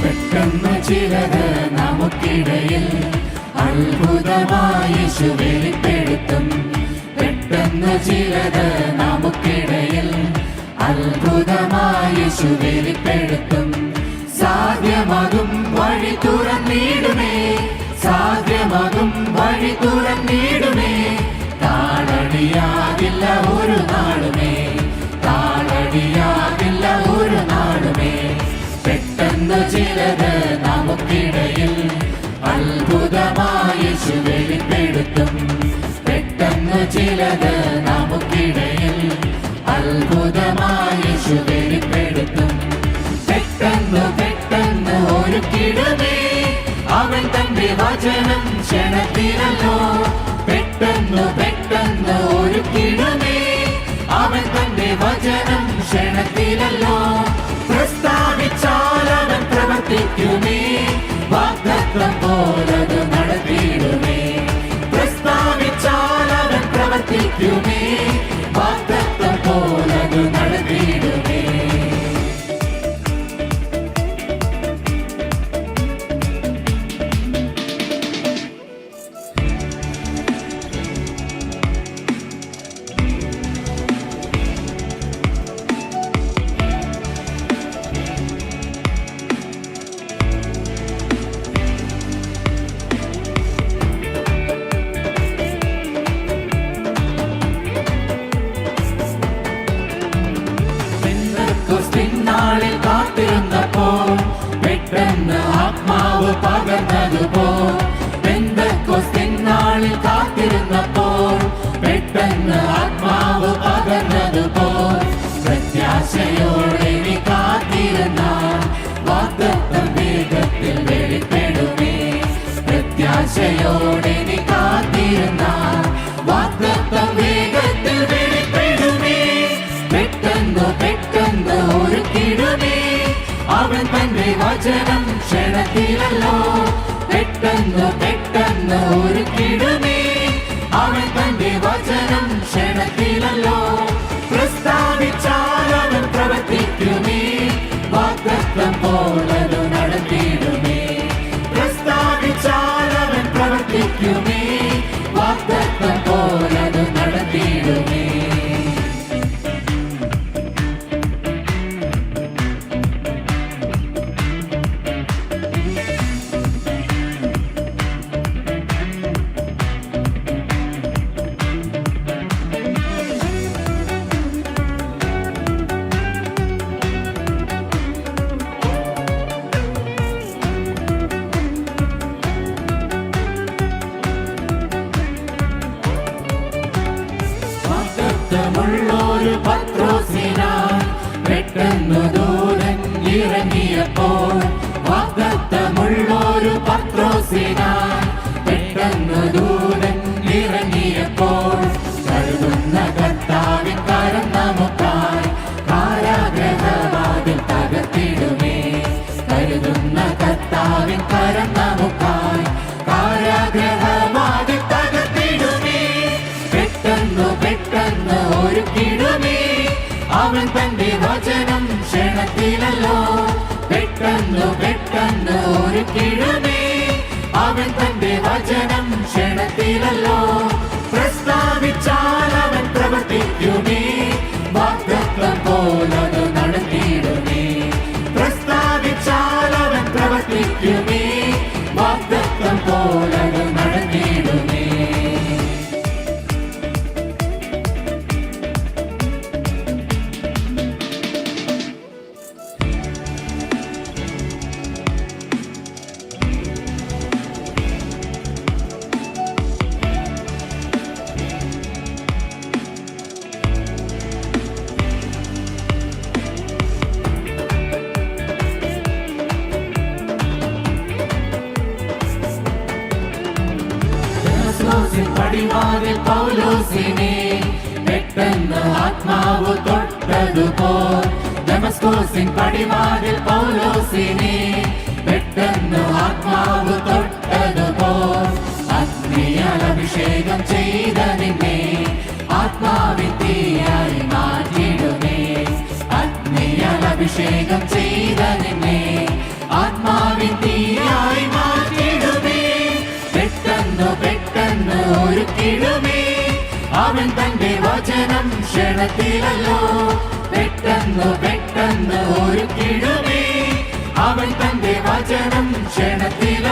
പെട്ടെന്ന് ചിലത് നമുക്കിടയിൽ അത്ഭുതമായി വെളിപ്പെടുത്തും പെട്ടെന്ന് ചിലത് നമുക്കിടയിൽ അത്ഭുതമായി വെളിപ്പെടുത്തും സാധ്യമാകും വഴി തുറന്നിടുമേ സാധ്യമാകും വഴി തുറന്നിടുമേ. താളടിയാകില്ല ഒരു നാളുമേ ചിലത് നമുക്കിടയിൽ അത്ഭുതമായി വെളിപ്പെടുത്തും പെട്ടെന്ന് ചിലത് നമുക്കിടയിൽ അത്ഭുതമായി വെളിപ്പെടുത്തും പെട്ടെന്ന് പെട്ടെന്ന് ഒരു കിടമേ അവൻ തന്റെ വചനം ക്ഷണത്തിലല്ലോ. പെട്ടെന്ന് പെട്ടെന്ന് ഒരു കിടമേ അവൻ തന്റെ വചനം ക്ഷണത്തിലല്ലോ. വചനം ക്ഷണത്തിലല്ലോ. പെട്ടെന്ന് പെട്ടെന്ന് ഒരു കിടുമേ അവൻ തന്റെ വചനം ക്ഷണത്തിലല്ലോ. പത്രോസിനായി പെട്ടെന്ന് ദൂതൻ ഇറങ്ങിയപ്പോൾ വാഗ്ദത്തമുള്ളൊരു പത്രോസിനായി പെട്ടെന്ന് ദൂതൻ ഇറങ്ങിയപ്പോൾ കരുതുന്ന കർത്താവിൻ കരം നമുക്കായി കാരാഗ്രഹവാതിൽ തകർത്തിടുമേ. കരുതുന്ന കർത്താവിൻ കരം നമുക്കായി അവൻ തന്റെ വചനം ക്ഷണത്തിലല്ലോ പെട്ടെന്ന് പെട്ടെന്ന് ഒരു കിഴമേ അവൻ തന്റെ വചനം പടിവാതിൽ പൗലോസിനെ പെട്ടെന്ന് ആത്മാവ് തൊട്ടതുപോൽ ഡെമസ്കോസിൻ പടിവാതിൽ പൗലോസിനെ പെട്ടെന്ന് ആത്മാവ് തൊട്ടതുപോൽ അഗ്നിയാൽ അഭിഷേകം ചെയ്ത നിന്നെ ആത്മാവിൻ തീയായി മാറ്റിടുമേ അഗ്നിയാൽ അഭിഷേകം ചെയ്ത നിന്നെ ആത്മാവിൻ തീയായി മാറ്റിടുമേ പെട്ടെന്ന് പെട്ടെന്ന് ഒരുക്കിടുമേ അവൻ തന്റെ വചനം ക്ഷണത്തിലല്ലോ. പെട്ടെന്ന് പെട്ടെന്ന് ഒരുക്കിടുമേ അവൻ തന്റെ വചനം ക്ഷണത്തിൽ